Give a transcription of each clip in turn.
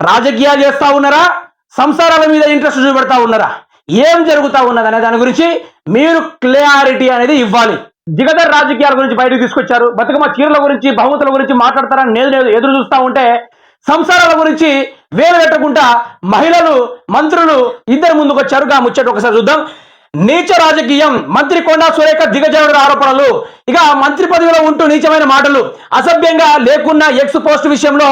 రాజకీయాలు చేస్తూ ఉన్నారా? సంసారాల మీద ఇంట్రెస్ట్ చూపెడతా ఉన్నారా? ఏం జరుగుతా ఉన్నది అనే దాని గురించి మీరు క్లారిటీ అనేది ఇవ్వాలి. దిగదర్ రాజకీయాల గురించి బయటకు తీసుకొచ్చారు. బతుకమ్మ చీరల గురించి బహుమతుల గురించి మాట్లాడతారని నేను ఎదురు చూస్తూ ఉంటే సంసారాల గురించి వేలు పెట్టకుండా మహిళలు మంత్రులు ఇద్దరు ముందుకు వచ్చారు. గా ముచ్చట ఒకసారి చూద్దాం. నీచ రాజకీయం మంత్రి కొండా సురేఖ దిగజారుడు ఆరోపణలు. ఇక మంత్రి పదవిలో ఉంటూ నీచమైన మాటలు. అసభ్యంగా లేకున్నా ఎక్స్ పోస్ట్ విషయంలో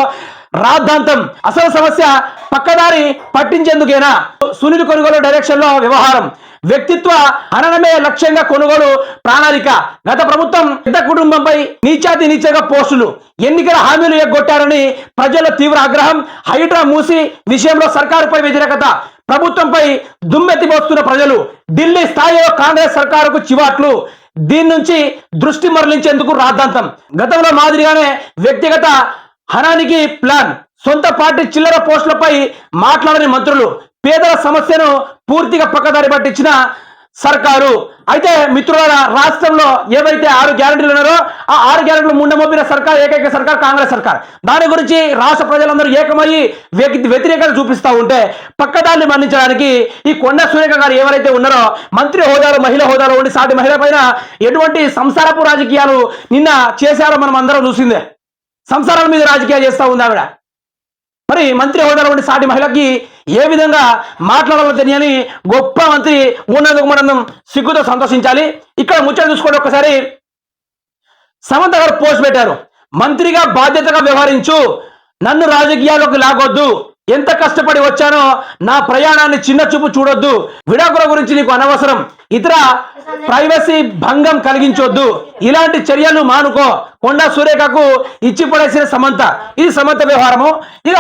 రాద్ధాంతం. అసలు సమస్య పక్కదారి పట్టించేందుకేనా? సునీల్ కొనుగోలు డైరెక్షన్లో వ్యవహారం. వ్యక్తిత్వ హననమే లక్ష్యంగా కొనుగోలు ప్రణాళిక. గత ప్రభుత్వం పెద్ద కుటుంబంపై నీచాతి నీచగా పోస్టులు. ఎన్నికల హామీలు ఎగ్గొట్టారని ప్రజల తీవ్ర ఆగ్రహం. హైడ్రా మూసి విషయంలో సర్కారుపై వ్యతిరేకత. ప్రభుత్వంపై దుమ్మెత్తిపోస్తున్న ప్రజలు. ఢిల్లీ స్థాయిలో కాంగ్రెస్ సర్కారుకు చివాట్లు. దీని నుంచి దృష్టి మరలించేందుకు రాద్ధాంతం. గతంలో మాదిరిగానే వ్యక్తిగత హనానికి ప్లాన్. సొంత పార్టీ చిల్లర పోస్టులపై మాట్లాడని మంత్రులు పేదల సమస్యను పూర్తిగా పక్కదారి పట్టించిన సర్కారు. అయితే మిత్రుల రాష్ట్రంలో ఏవైతే ఆరు గ్యారెంటీలు ఉన్నారో ఆ ఆరు గ్యారంటీలు ముండమోపిన సర్కార్ ఏకైక సర్కార్ కాంగ్రెస్ సర్కార్. దాని గురించి రాష్ట్ర ప్రజలందరూ ఏకమయ్యి వ్యక్తి వ్యతిరేకత చూపిస్తూ ఉంటే పక్కదాన్ని మరణించడానికి ఈ కొండ సూర్యక గారు ఎవరైతే ఉన్నారో మంత్రి హోదాలో మహిళ హోదాలో ఉండి సాటి మహిళ పైన ఎటువంటి సంసారపు రాజకీయాలు నిన్న చేశారో మనం అందరం చూసిందే. సంసారాల మీద రాజకీయాలు చేస్తూ ఉంది ఆవిడ. మరి మంత్రి హోదాలో ఉండే సాటి మహిళకి ఏ విధంగా మాట్లాడాలో తెలియని గొప్ప మంత్రి ఉన్నందుకు మనం సిగ్గుతో సంతోషించాలి. ఇక్కడ ముచ్చట చూసుకోండి ఒక్కసారి. సమంత గారు పోస్ట్ పెట్టారు. మంత్రిగా బాధ్యతగా వ్యవహరించు. నన్ను రాజకీయాల్లోకి లాగొద్దు. ఎంత కష్టపడి వచ్చానో నా ప్రయాణాన్ని చిన్న చూపు చూడొద్దు. విడాకుల గురించి నీకు అనవసరం. ఇతర ప్రైవసీ భంగం కలిగించొద్దు. ఇలాంటి చర్యలు మానుకో. కొండా సురేఖకు ఇచ్చి పడేసిన సమంత. ఇది సమంత వ్యవహారము ఇక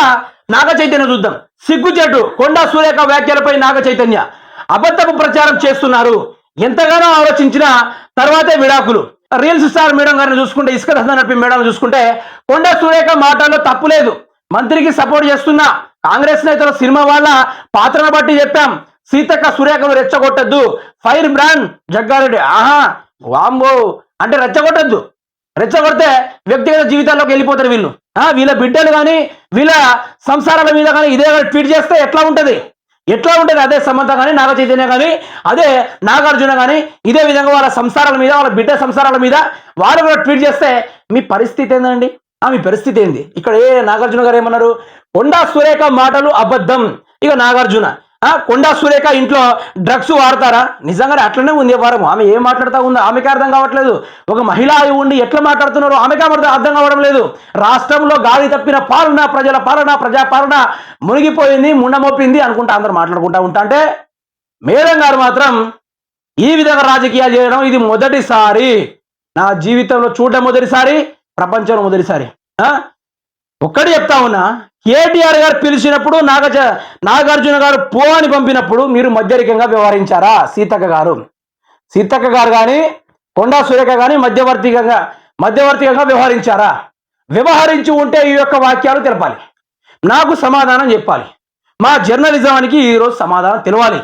నాగ చైతన్య చూద్దాం. సిగ్గుచేటు కొండా సురేఖ వ్యాఖ్యలపై నాగ చైతన్య. అబద్ధపు ప్రచారం చేస్తున్నారు. ఎంతగానో ఆలోచించిన తర్వాతే విడాకులు. రీల్స్ స్టార్ మేడం గారిని చూసుకుంటే ఇసుక దందా నడిపి మేడం చూసుకుంటే కొండ సురేఖ మాటల్లో తప్పు లేదు. మంత్రికి సపోర్ట్ చేస్తున్నా. కాంగ్రెస్ నేతల సినిమా వాళ్ళ పాత్రను బట్టి చెప్పాం. సీతక్క సురేఖను రెచ్చగొట్టద్దు. Fire brand Jaggareddy. ఆహా వాంబో అంటే రెచ్చగొట్టద్దు. రెచ్చగొడితే వ్యక్తిగత జీవితాల్లోకి వెళ్ళిపోతారు వీళ్ళు. వీళ్ళ బిడ్డలు కానీ వీళ్ళ సంసారాల మీద కానీ ఇదే ట్వీట్ చేస్తే ఎట్లా ఉంటుంది? ఎట్లా ఉంటుంది? అదే సమంత కానీ నాగ చైతన్య కానీ అదే నాగార్జున కానీ ఇదే విధంగా వాళ్ళ సంసారాల మీద వాళ్ళ బిడ్డ సంసారాల మీద వాళ్ళు కూడా ట్వీట్ చేస్తే మీ పరిస్థితి ఏందండి? ఆమె పరిస్థితి ఏంది? ఇక్కడ ఏ నాగార్జున గారు ఏమన్నారు? కొండా సురేఖ మాటలు అబద్ధం. ఇక నాగార్జున ఆ కొండా సురేఖ ఇంట్లో డ్రగ్స్ వాడతారా? నిజంగానే అట్లనే ఉంది వారం. ఆమె ఏం మాట్లాడుతా ఉందో ఆమెకి అర్థం కావట్లేదు. ఒక మహిళ అయి ఉండి ఎట్లా మాట్లాడుతున్నారో ఆమెకే అర్థం అర్థం కావడం లేదు. రాష్ట్రంలో గాలి తప్పిన పాలన ప్రజల పాలన ప్రజా పాలన మునిగిపోయింది ముండమొప్పింది అనుకుంటా అందరు మాట్లాడుకుంటా ఉంటా. అంటే మేడం గారు మాత్రం ఈ విధంగా రాజకీయాలు చేయడం ఇది మొదటిసారి. నా జీవితంలో చూడడం మొదటిసారి. ప్రపంచంలో మొదటిసారి. ఒక్కటి చెప్తా ఉన్నా కేటీఆర్ గారు పిలిచినప్పుడు నాగ నాగార్జున గారు పో అని పంపినప్పుడు మీరు మధ్యరికంగా వ్యవహరించారా? సీతక్క గారు. సీతక్క గారు కానీ కొండా సురేఖ కానీ మధ్యవర్తికంగా మధ్యవర్తికంగా వ్యవహరించారా? వ్యవహరించి ఉంటే ఈ యొక్క వాక్యాలు తెలపాలి. నాకు సమాధానం చెప్పాలి. మా జర్నలిజానికి ఈరోజు సమాధానం తెలవాలి.